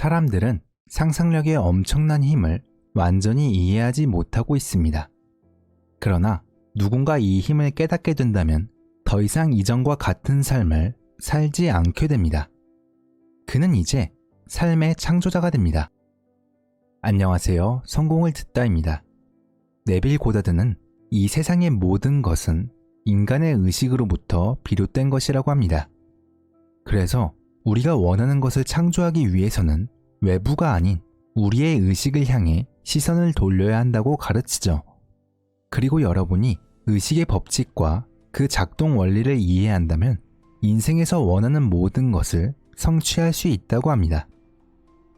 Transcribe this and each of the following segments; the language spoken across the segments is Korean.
사람들은 상상력의 엄청난 힘을 완전히 이해하지 못하고 있습니다. 그러나 누군가 이 힘을 깨닫게 된다면 더 이상 이전과 같은 삶을 살지 않게 됩니다. 그는 이제 삶의 창조자가 됩니다. 안녕하세요. 성공을 듣다입니다. 네빌 고다드는 이 세상의 모든 것은 인간의 의식으로부터 비롯된 것이라고 합니다. 그래서 우리가 원하는 것을 창조하기 위해서는 외부가 아닌 우리의 의식을 향해 시선을 돌려야 한다고 가르치죠. 그리고 여러분이 의식의 법칙과 그 작동 원리를 이해한다면 인생에서 원하는 모든 것을 성취할 수 있다고 합니다.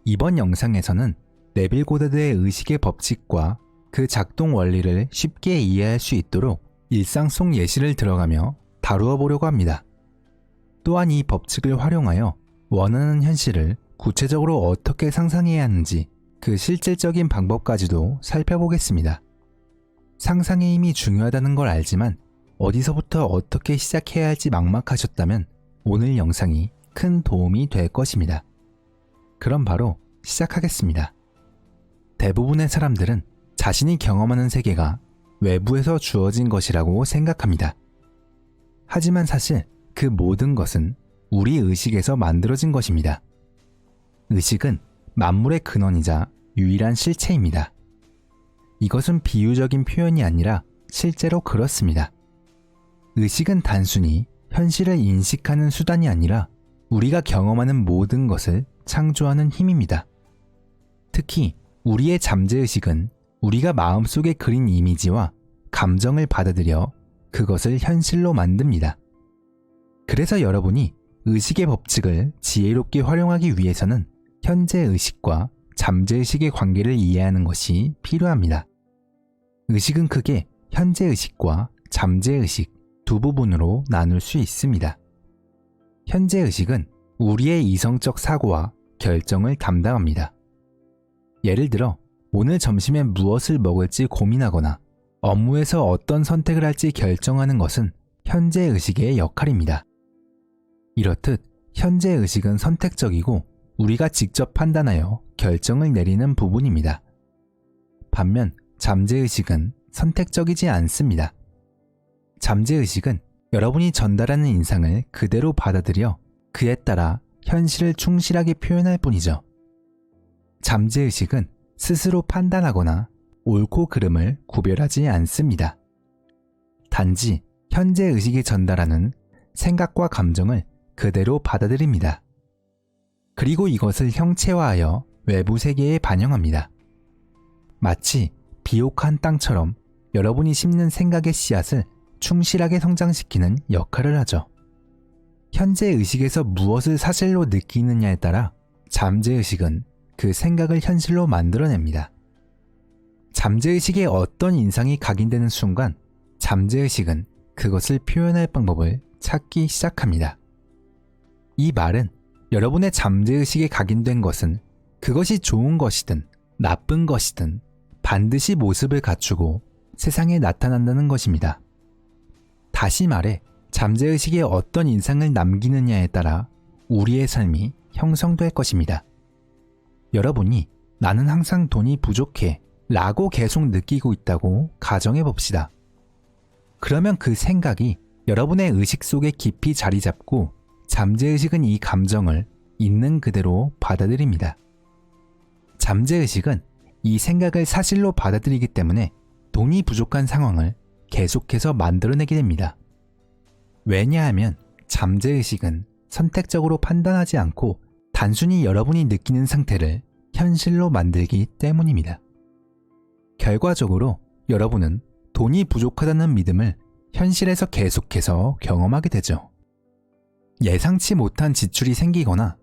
이번 영상에서는 네빌 고다드의 의식의 법칙과 그 작동 원리를 쉽게 이해할 수 있도록 일상 속 예시를 들어가며 다루어 보려고 합니다. 또한 이 법칙을 활용하여 원하는 현실을 구체적으로 어떻게 상상해야 하는지 그 실질적인 방법까지도 살펴보겠습니다. 상상의 힘이 중요하다는 걸 알지만 어디서부터 어떻게 시작해야 할지 막막하셨다면 오늘 영상이 큰 도움이 될 것입니다. 그럼 바로 시작하겠습니다. 대부분의 사람들은 자신이 경험하는 세계가 외부에서 주어진 것이라고 생각합니다. 하지만 사실 그 모든 것은 우리 의식에서 만들어진 것입니다. 의식은 만물의 근원이자 유일한 실체입니다. 이것은 비유적인 표현이 아니라 실제로 그렇습니다. 의식은 단순히 현실을 인식하는 수단이 아니라 우리가 경험하는 모든 것을 창조하는 힘입니다. 특히 우리의 잠재의식은 우리가 마음속에 그린 이미지와 감정을 받아들여 그것을 현실로 만듭니다. 그래서 여러분이 의식의 법칙을 지혜롭게 활용하기 위해서는 현재 의식과 잠재의식의 관계를 이해하는 것이 필요합니다. 의식은 크게 현재 의식과 잠재 의식 두 부분으로 나눌 수 있습니다. 현재 의식은 우리의 이성적 사고와 결정을 담당합니다. 예를 들어, 오늘 점심에 무엇을 먹을지 고민하거나 업무에서 어떤 선택을 할지 결정하는 것은 현재 의식의 역할입니다. 이렇듯 현재 의식은 선택적이고 우리가 직접 판단하여 결정을 내리는 부분입니다. 반면 잠재의식은 선택적이지 않습니다. 잠재의식은 여러분이 전달하는 인상을 그대로 받아들여 그에 따라 현실을 충실하게 표현할 뿐이죠. 잠재의식은 스스로 판단하거나 옳고 그름을 구별하지 않습니다. 단지 현재 의식이 전달하는 생각과 감정을 그대로 받아들입니다. 그리고 이것을 형체화하여 외부 세계에 반영합니다. 마치 비옥한 땅처럼 여러분이 심는 생각의 씨앗을 충실하게 성장시키는 역할을 하죠. 현재 의식에서 무엇을 사실로 느끼느냐에 따라 잠재의식은 그 생각을 현실로 만들어냅니다. 잠재의식에 어떤 인상이 각인되는 순간 잠재의식은 그것을 표현할 방법을 찾기 시작합니다. 이 말은 여러분의 잠재의식에 각인된 것은 그것이 좋은 것이든 나쁜 것이든 반드시 모습을 갖추고 세상에 나타난다는 것입니다. 다시 말해 잠재의식에 어떤 인상을 남기느냐에 따라 우리의 삶이 형성될 것입니다. 여러분이 나는 항상 돈이 부족해 라고 계속 느끼고 있다고 가정해 봅시다. 그러면 그 생각이 여러분의 의식 속에 깊이 자리 잡고 잠재의식은 이 감정을 있는 그대로 받아들입니다. 잠재의식은 이 생각을 사실로 받아들이기 때문에 돈이 부족한 상황을 계속해서 만들어내게 됩니다. 왜냐하면 잠재의식은 선택적으로 판단하지 않고 단순히 여러분이 느끼는 상태를 현실로 만들기 때문입니다. 결과적으로 여러분은 돈이 부족하다는 믿음을 현실에서 계속해서 경험하게 되죠. 예상치 못한 지출이 생기거나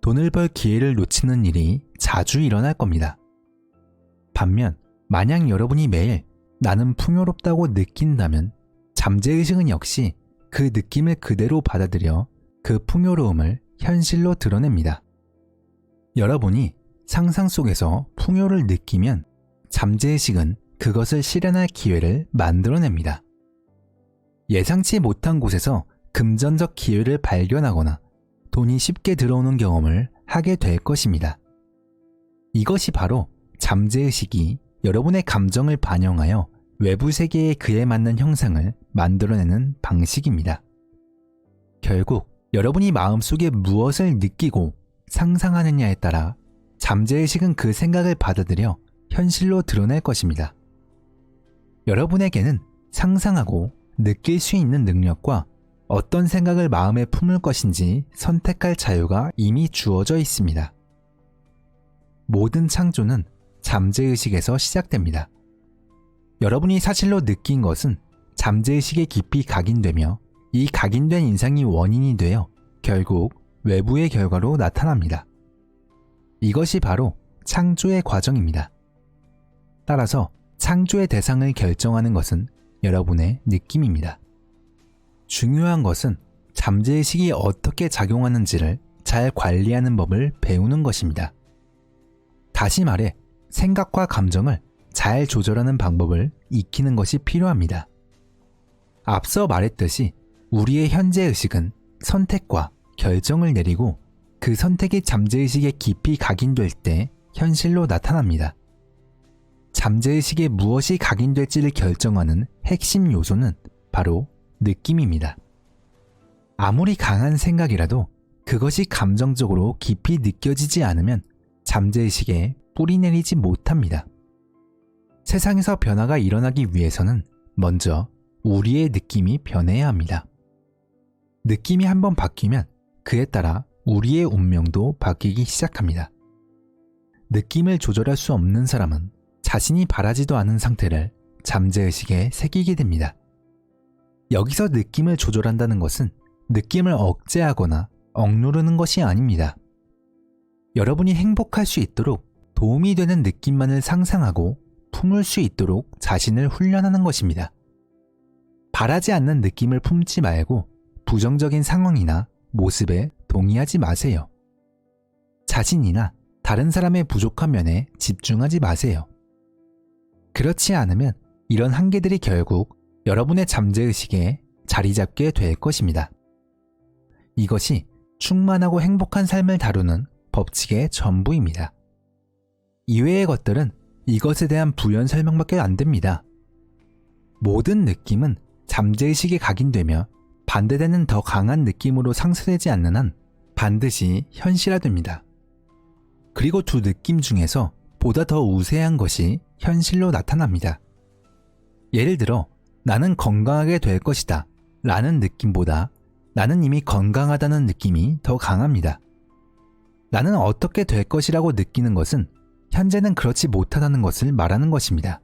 돈을 벌 기회를 놓치는 일이 자주 일어날 겁니다. 반면, 만약 여러분이 매일 나는 풍요롭다고 느낀다면 잠재의식은 역시 그 느낌을 그대로 받아들여 그 풍요로움을 현실로 드러냅니다. 여러분이 상상 속에서 풍요를 느끼면 잠재의식은 그것을 실현할 기회를 만들어냅니다. 예상치 못한 곳에서 금전적 기회를 발견하거나 돈이 쉽게 들어오는 경험을 하게 될 것입니다. 이것이 바로 잠재의식이 여러분의 감정을 반영하여 외부 세계에 그에 맞는 형상을 만들어내는 방식입니다. 결국 여러분이 마음속에 무엇을 느끼고 상상하느냐에 따라 잠재의식은 그 생각을 받아들여 현실로 드러낼 것입니다. 여러분에게는 상상하고 느낄 수 있는 능력과 어떤 생각을 마음에 품을 것인지 선택할 자유가 이미 주어져 있습니다. 모든 창조는 잠재의식에서 시작됩니다. 여러분이 사실로 느낀 것은 잠재의식에 깊이 각인되며 이 각인된 인상이 원인이 되어 결국 외부의 결과로 나타납니다. 이것이 바로 창조의 과정입니다. 따라서 창조의 대상을 결정하는 것은 여러분의 느낌입니다. 중요한 것은 잠재의식이 어떻게 작용하는지를 잘 관리하는 법을 배우는 것입니다. 다시 말해, 생각과 감정을 잘 조절하는 방법을 익히는 것이 필요합니다. 앞서 말했듯이 우리의 현재 의식은 선택과 결정을 내리고 그 선택이 잠재의식에 깊이 각인될 때 현실로 나타납니다. 잠재의식에 무엇이 각인될지를 결정하는 핵심 요소는 바로 느낌입니다. 아무리 강한 생각이라도 그것이 감정적으로 깊이 느껴지지 않으면 잠재의식에 뿌리 내리지 못합니다. 세상에서 변화가 일어나기 위해서는 먼저 우리의 느낌이 변해야 합니다. 느낌이 한번 바뀌면 그에 따라 우리의 운명도 바뀌기 시작합니다. 느낌을 조절할 수 없는 사람은 자신이 바라지도 않은 상태를 잠재의식에 새기게 됩니다. 여기서 느낌을 조절한다는 것은 느낌을 억제하거나 억누르는 것이 아닙니다. 여러분이 행복할 수 있도록 도움이 되는 느낌만을 상상하고 품을 수 있도록 자신을 훈련하는 것입니다. 바라지 않는 느낌을 품지 말고 부정적인 상황이나 모습에 동의하지 마세요. 자신이나 다른 사람의 부족한 면에 집중하지 마세요. 그렇지 않으면 이런 한계들이 결국 여러분의 잠재의식에 자리 잡게 될 것입니다. 이것이 충만하고 행복한 삶을 다루는 법칙의 전부입니다. 이외의 것들은 이것에 대한 부연 설명밖에 안 됩니다. 모든 느낌은 잠재의식에 각인되며 반대되는 더 강한 느낌으로 상쇄되지 않는 한 반드시 현실화됩니다. 그리고 두 느낌 중에서 보다 더 우세한 것이 현실로 나타납니다. 예를 들어, 나는 건강하게 될 것이다 라는 느낌보다 나는 이미 건강하다는 느낌이 더 강합니다. 나는 어떻게 될 것이라고 느끼는 것은 현재는 그렇지 못하다는 것을 말하는 것입니다.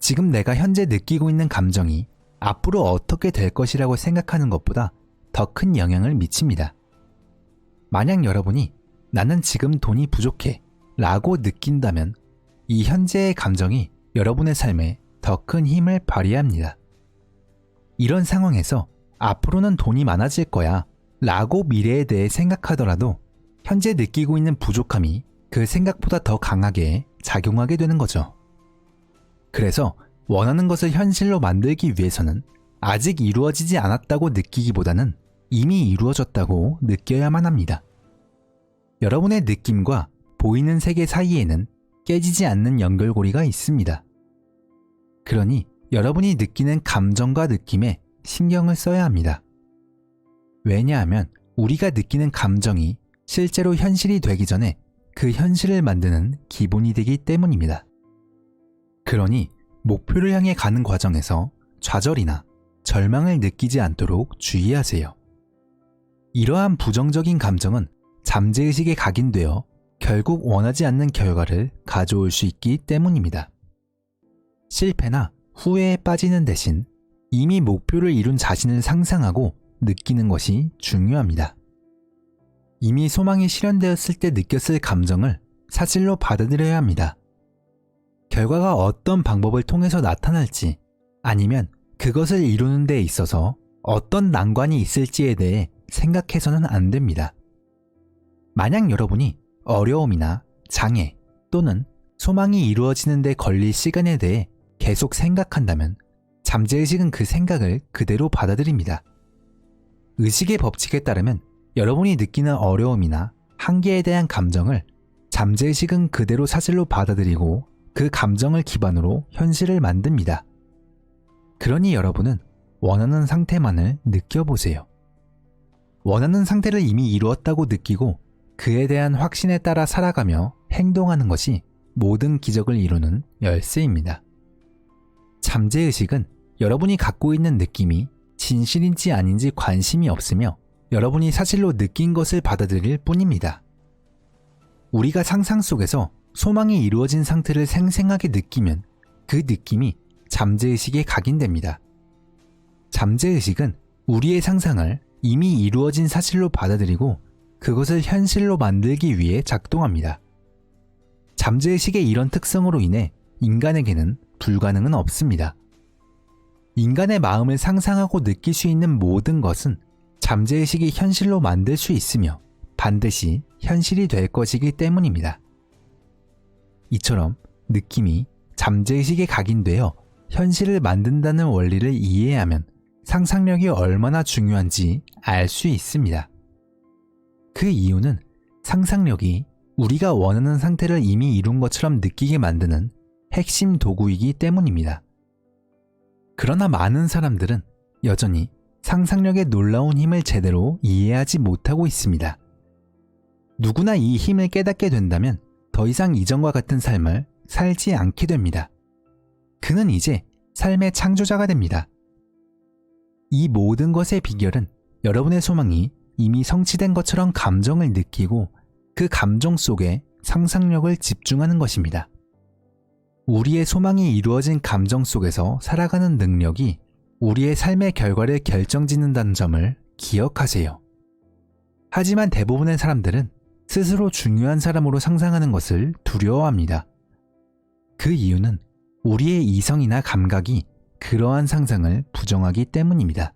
지금 내가 현재 느끼고 있는 감정이 앞으로 어떻게 될 것이라고 생각하는 것보다 더 큰 영향을 미칩니다. 만약 여러분이 나는 지금 돈이 부족해 라고 느낀다면 이 현재의 감정이 여러분의 삶에 더 큰 힘을 발휘합니다. 이런 상황에서 앞으로는 돈이 많아질 거야 라고 미래에 대해 생각하더라도 현재 느끼고 있는 부족함이 그 생각보다 더 강하게 작용하게 되는 거죠. 그래서 원하는 것을 현실로 만들기 위해서는 아직 이루어지지 않았다고 느끼기보다는 이미 이루어졌다고 느껴야만 합니다. 여러분의 느낌과 보이는 세계 사이에는 깨지지 않는 연결고리가 있습니다. 그러니 여러분이 느끼는 감정과 느낌에 신경을 써야 합니다. 왜냐하면 우리가 느끼는 감정이 실제로 현실이 되기 전에 그 현실을 만드는 기본이 되기 때문입니다. 그러니 목표를 향해 가는 과정에서 좌절이나 절망을 느끼지 않도록 주의하세요. 이러한 부정적인 감정은 잠재의식에 각인되어 결국 원하지 않는 결과를 가져올 수 있기 때문입니다. 실패나 후회에 빠지는 대신 이미 목표를 이룬 자신을 상상하고 느끼는 것이 중요합니다. 이미 소망이 실현되었을 때 느꼈을 감정을 사실로 받아들여야 합니다. 결과가 어떤 방법을 통해서 나타날지 아니면 그것을 이루는 데 있어서 어떤 난관이 있을지에 대해 생각해서는 안 됩니다. 만약 여러분이 어려움이나 장애 또는 소망이 이루어지는 데 걸릴 시간에 대해 계속 생각한다면 잠재의식은 그 생각을 그대로 받아들입니다. 의식의 법칙에 따르면 여러분이 느끼는 어려움이나 한계에 대한 감정을 잠재의식은 그대로 사실로 받아들이고 그 감정을 기반으로 현실을 만듭니다. 그러니 여러분은 원하는 상태만을 느껴보세요. 원하는 상태를 이미 이루었다고 느끼고 그에 대한 확신에 따라 살아가며 행동하는 것이 모든 기적을 이루는 열쇠입니다. 잠재의식은 여러분이 갖고 있는 느낌이 진실인지 아닌지 관심이 없으며 여러분이 사실로 느낀 것을 받아들일 뿐입니다. 우리가 상상 속에서 소망이 이루어진 상태를 생생하게 느끼면 그 느낌이 잠재의식에 각인됩니다. 잠재의식은 우리의 상상을 이미 이루어진 사실로 받아들이고 그것을 현실로 만들기 위해 작동합니다. 잠재의식의 이런 특성으로 인해 인간에게는 불가능은 없습니다. 인간의 마음을 상상하고 느낄 수 있는 모든 것은 잠재의식이 현실로 만들 수 있으며 반드시 현실이 될 것이기 때문입니다. 이처럼 느낌이 잠재의식에 각인되어 현실을 만든다는 원리를 이해하면 상상력이 얼마나 중요한지 알 수 있습니다. 그 이유는 상상력이 우리가 원하는 상태를 이미 이룬 것처럼 느끼게 만드는 핵심 도구이기 때문입니다. 그러나 많은 사람들은 여전히 상상력의 놀라운 힘을 제대로 이해하지 못하고 있습니다. 누구나 이 힘을 깨닫게 된다면 더 이상 이전과 같은 삶을 살지 않게 됩니다. 그는 이제 삶의 창조자가 됩니다. 이 모든 것의 비결은 여러분의 소망이 이미 성취된 것처럼 감정을 느끼고 그 감정 속에 상상력을 집중하는 것입니다. 우리의 소망이 이루어진 감정 속에서 살아가는 능력이 우리의 삶의 결과를 결정짓는다는 점을 기억하세요. 하지만 대부분의 사람들은 스스로 중요한 사람으로 상상하는 것을 두려워합니다. 그 이유는 우리의 이성이나 감각이 그러한 상상을 부정하기 때문입니다.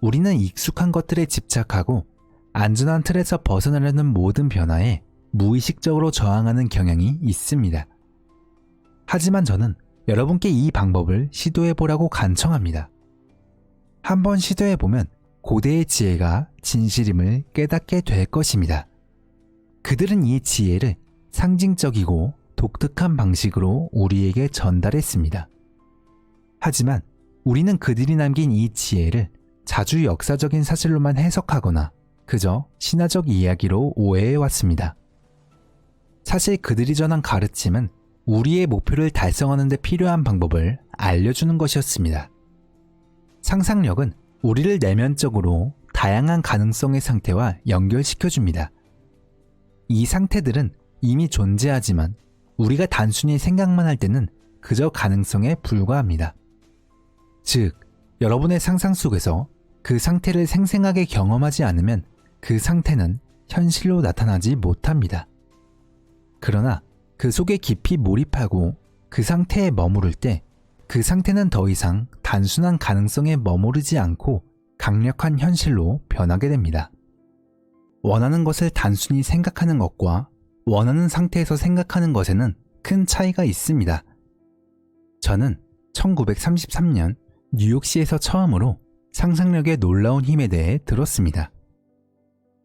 우리는 익숙한 것들에 집착하고 안전한 틀에서 벗어나려는 모든 변화에 무의식적으로 저항하는 경향이 있습니다. 하지만 저는 여러분께 이 방법을 시도해 보라고 간청합니다. 한번 시도해 보면 고대의 지혜가 진실임을 깨닫게 될 것입니다. 그들은 이 지혜를 상징적이고 독특한 방식으로 우리에게 전달했습니다. 하지만 우리는 그들이 남긴 이 지혜를 자주 역사적인 사실로만 해석하거나 그저 신화적 이야기로 오해해 왔습니다. 사실 그들이 전한 가르침은 우리의 목표를 달성하는 데 필요한 방법을 알려주는 것이었습니다. 상상력은 우리를 내면적으로 다양한 가능성의 상태와 연결시켜줍니다. 이 상태들은 이미 존재하지만 우리가 단순히 생각만 할 때는 그저 가능성에 불과합니다. 즉, 여러분의 상상 속에서 그 상태를 생생하게 경험하지 않으면 그 상태는 현실로 나타나지 못합니다. 그러나 그 속에 깊이 몰입하고 그 상태에 머무를 때 그 상태는 더 이상 단순한 가능성에 머무르지 않고 강력한 현실로 변하게 됩니다. 원하는 것을 단순히 생각하는 것과 원하는 상태에서 생각하는 것에는 큰 차이가 있습니다. 저는 1933년 뉴욕시에서 처음으로 상상력의 놀라운 힘에 대해 들었습니다.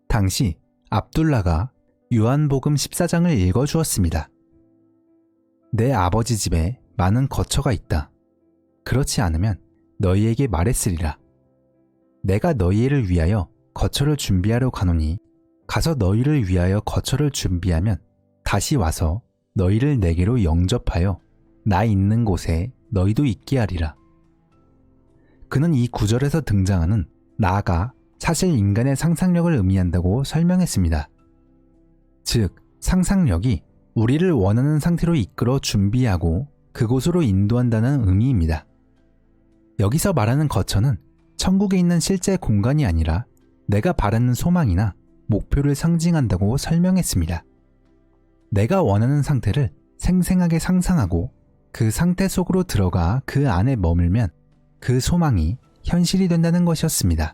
당시 압둘라가 요한복음 14장을 읽어 주었습니다. 내 아버지 집에 많은 거처가 있다. 그렇지 않으면 너희에게 말했으리라. 내가 너희를 위하여 거처를 준비하러 가노니 가서 너희를 위하여 거처를 준비하면 다시 와서 너희를 내게로 영접하여 나 있는 곳에 너희도 있게 하리라. 그는 이 구절에서 등장하는 나가 사실 인간의 상상력을 의미한다고 설명했습니다. 즉, 상상력이 우리를 원하는 상태로 이끌어 준비하고 그곳으로 인도한다는 의미입니다. 여기서 말하는 거처는 천국에 있는 실제 공간이 아니라 내가 바라는 소망이나 목표를 상징한다고 설명했습니다. 내가 원하는 상태를 생생하게 상상하고 그 상태 속으로 들어가 그 안에 머물면 그 소망이 현실이 된다는 것이었습니다.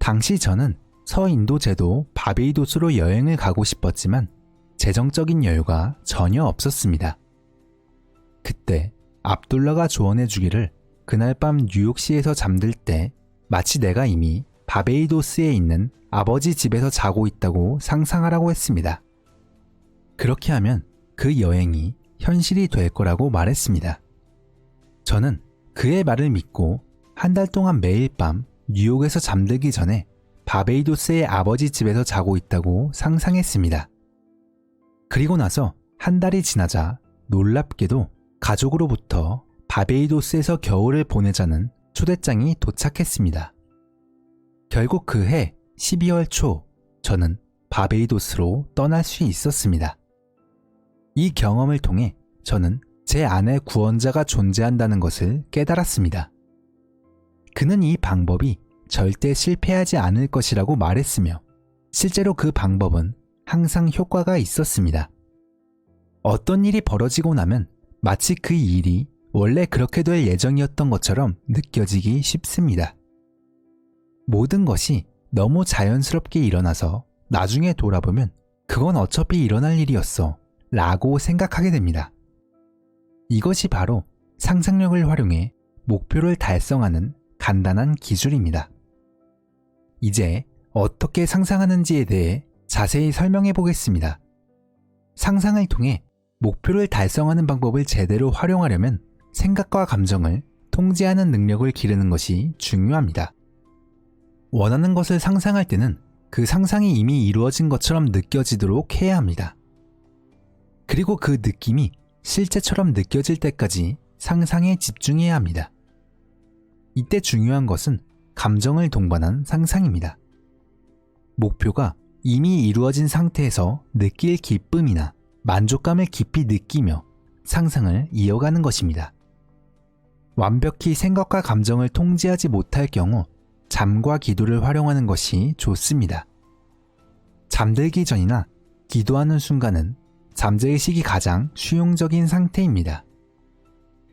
당시 저는 서인도 제도 바베이도스로 여행을 가고 싶었지만 재정적인 여유가 전혀 없었습니다. 그때 압둘라가 조언해 주기를 그날 밤 뉴욕시에서 잠들 때 마치 내가 이미 바베이도스에 있는 아버지 집에서 자고 있다고 상상하라고 했습니다. 그렇게 하면 그 여행이 현실이 될 거라고 말했습니다. 저는 그의 말을 믿고 한 달 동안 매일 밤 뉴욕에서 잠들기 전에 바베이도스의 아버지 집에서 자고 있다고 상상했습니다. 그리고 나서 한 달이 지나자 놀랍게도 가족으로부터 바베이도스에서 겨울을 보내자는 초대장이 도착했습니다. 결국 그 해 12월 초 저는 바베이도스로 떠날 수 있었습니다. 이 경험을 통해 저는 제 안에 구원자가 존재한다는 것을 깨달았습니다. 그는 이 방법이 절대 실패하지 않을 것이라고 말했으며 실제로 그 방법은 항상 효과가 있었습니다. 어떤 일이 벌어지고 나면 마치 그 일이 원래 그렇게 될 예정이었던 것처럼 느껴지기 쉽습니다. 모든 것이 너무 자연스럽게 일어나서 나중에 돌아보면 그건 어차피 일어날 일이었어 라고 생각하게 됩니다. 이것이 바로 상상력을 활용해 목표를 달성하는 간단한 기술입니다. 이제 어떻게 상상하는지에 대해 자세히 설명해 보겠습니다. 상상을 통해 목표를 달성하는 방법을 제대로 활용하려면 생각과 감정을 통제하는 능력을 기르는 것이 중요합니다. 원하는 것을 상상할 때는 그 상상이 이미 이루어진 것처럼 느껴지도록 해야 합니다. 그리고 그 느낌이 실제처럼 느껴질 때까지 상상에 집중해야 합니다. 이때 중요한 것은 감정을 동반한 상상입니다. 목표가 이미 이루어진 상태에서 느낄 기쁨이나 만족감을 깊이 느끼며 상상을 이어가는 것입니다. 완벽히 생각과 감정을 통제하지 못할 경우 잠과 기도를 활용하는 것이 좋습니다. 잠들기 전이나 기도하는 순간은 잠재의식이 가장 수용적인 상태입니다.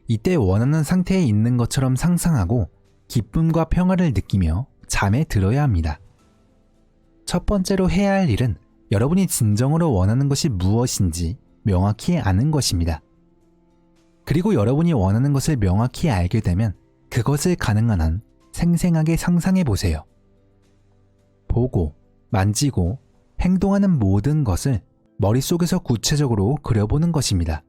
이때 원하는 상태에 있는 것처럼 상상하고 기쁨과 평화를 느끼며 잠에 들어야 합니다. 첫 번째로 해야 할 일은 여러분이 진정으로 원하는 것이 무엇인지 명확히 아는 것입니다. 그리고 여러분이 원하는 것을 명확히 알게 되면 그것을 가능한 한 생생하게 상상해 보세요. 보고, 만지고, 행동하는 모든 것을 머릿속에서 구체적으로 그려보는 것입니다.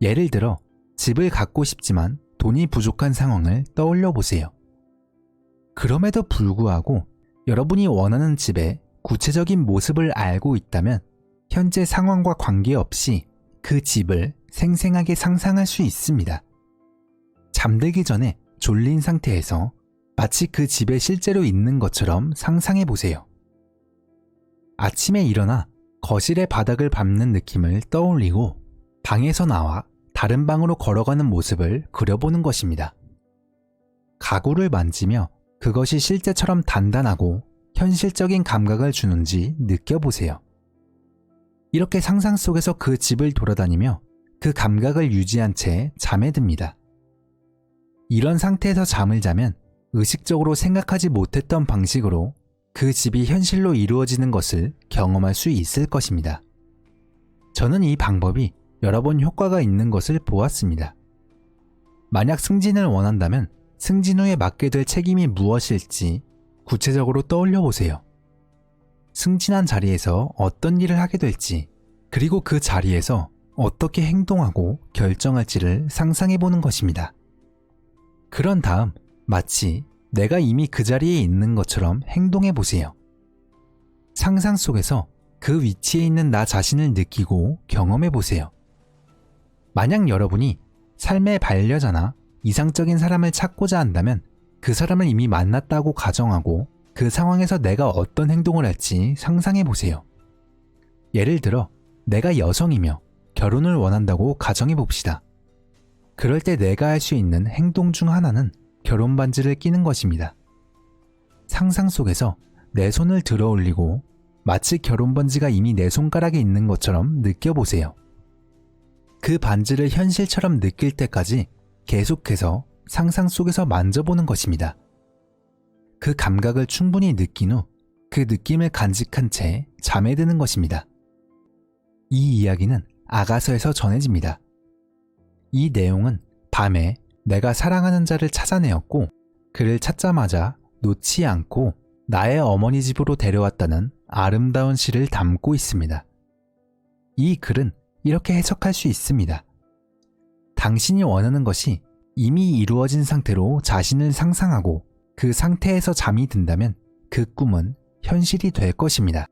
예를 들어, 집을 갖고 싶지만 돈이 부족한 상황을 떠올려 보세요. 그럼에도 불구하고 여러분이 원하는 집의 구체적인 모습을 알고 있다면 현재 상황과 관계없이 그 집을 생생하게 상상할 수 있습니다. 잠들기 전에 졸린 상태에서 마치 그 집에 실제로 있는 것처럼 상상해 보세요. 아침에 일어나 거실의 바닥을 밟는 느낌을 떠올리고 방에서 나와 다른 방으로 걸어가는 모습을 그려보는 것입니다. 가구를 만지며 그것이 실제처럼 단단하고 현실적인 감각을 주는지 느껴보세요. 이렇게 상상 속에서 그 집을 돌아다니며 그 감각을 유지한 채 잠에 듭니다. 이런 상태에서 잠을 자면 의식적으로 생각하지 못했던 방식으로 그 집이 현실로 이루어지는 것을 경험할 수 있을 것입니다. 저는 이 방법이 여러 번 효과가 있는 것을 보았습니다. 만약 승진을 원한다면 승진 후에 맡게 될 책임이 무엇일지 구체적으로 떠올려 보세요. 승진한 자리에서 어떤 일을 하게 될지, 그리고 그 자리에서 어떻게 행동하고 결정할지를 상상해 보는 것입니다. 그런 다음 마치 내가 이미 그 자리에 있는 것처럼 행동해 보세요. 상상 속에서 그 위치에 있는 나 자신을 느끼고 경험해 보세요. 만약 여러분이 삶의 반려자나 이상적인 사람을 찾고자 한다면 그 사람을 이미 만났다고 가정하고 그 상황에서 내가 어떤 행동을 할지 상상해 보세요. 예를 들어, 내가 여성이며 결혼을 원한다고 가정해 봅시다. 그럴 때 내가 할 수 있는 행동 중 하나는 결혼 반지를 끼는 것입니다. 상상 속에서 내 손을 들어 올리고 마치 결혼 반지가 이미 내 손가락에 있는 것처럼 느껴보세요. 그 반지를 현실처럼 느낄 때까지 계속해서 상상 속에서 만져보는 것입니다. 그 감각을 충분히 느낀 후 그 느낌을 간직한 채 잠에 드는 것입니다. 이 이야기는 아가서에서 전해집니다. 이 내용은 밤에 내가 사랑하는 자를 찾아내었고 그를 찾자마자 놓지 않고 나의 어머니 집으로 데려왔다는 아름다운 시를 담고 있습니다. 이 글은 이렇게 해석할 수 있습니다. 당신이 원하는 것이 이미 이루어진 상태로 자신을 상상하고 그 상태에서 잠이 든다면 그 꿈은 현실이 될 것입니다.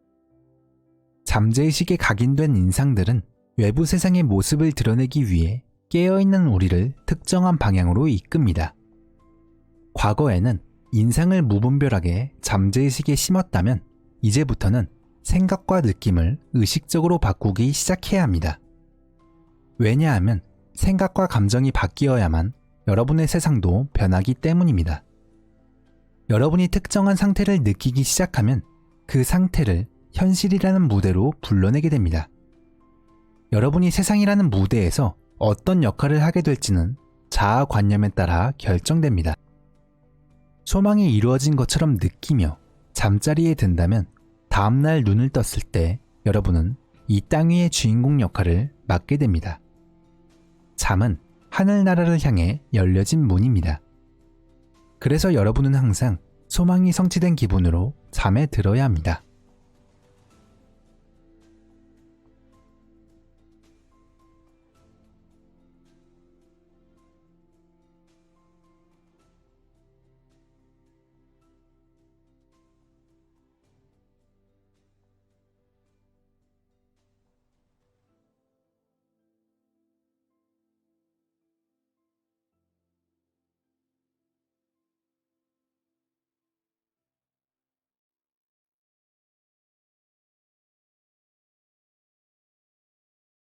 잠재의식에 각인된 인상들은 외부 세상의 모습을 드러내기 위해 깨어있는 우리를 특정한 방향으로 이끕니다. 과거에는 인상을 무분별하게 잠재의식에 심었다면 이제부터는 생각과 느낌을 의식적으로 바꾸기 시작해야 합니다. 왜냐하면 생각과 감정이 바뀌어야만 여러분의 세상도 변하기 때문입니다. 여러분이 특정한 상태를 느끼기 시작하면 그 상태를 현실이라는 무대로 불러내게 됩니다. 여러분이 세상이라는 무대에서 어떤 역할을 하게 될지는 자아관념에 따라 결정됩니다. 소망이 이루어진 것처럼 느끼며 잠자리에 든다면 다음날 눈을 떴을 때 여러분은 이 땅 위의 주인공 역할을 맡게 됩니다. 잠은 하늘나라를 향해 열려진 문입니다. 그래서 여러분은 항상 소망이 성취된 기분으로 잠에 들어야 합니다.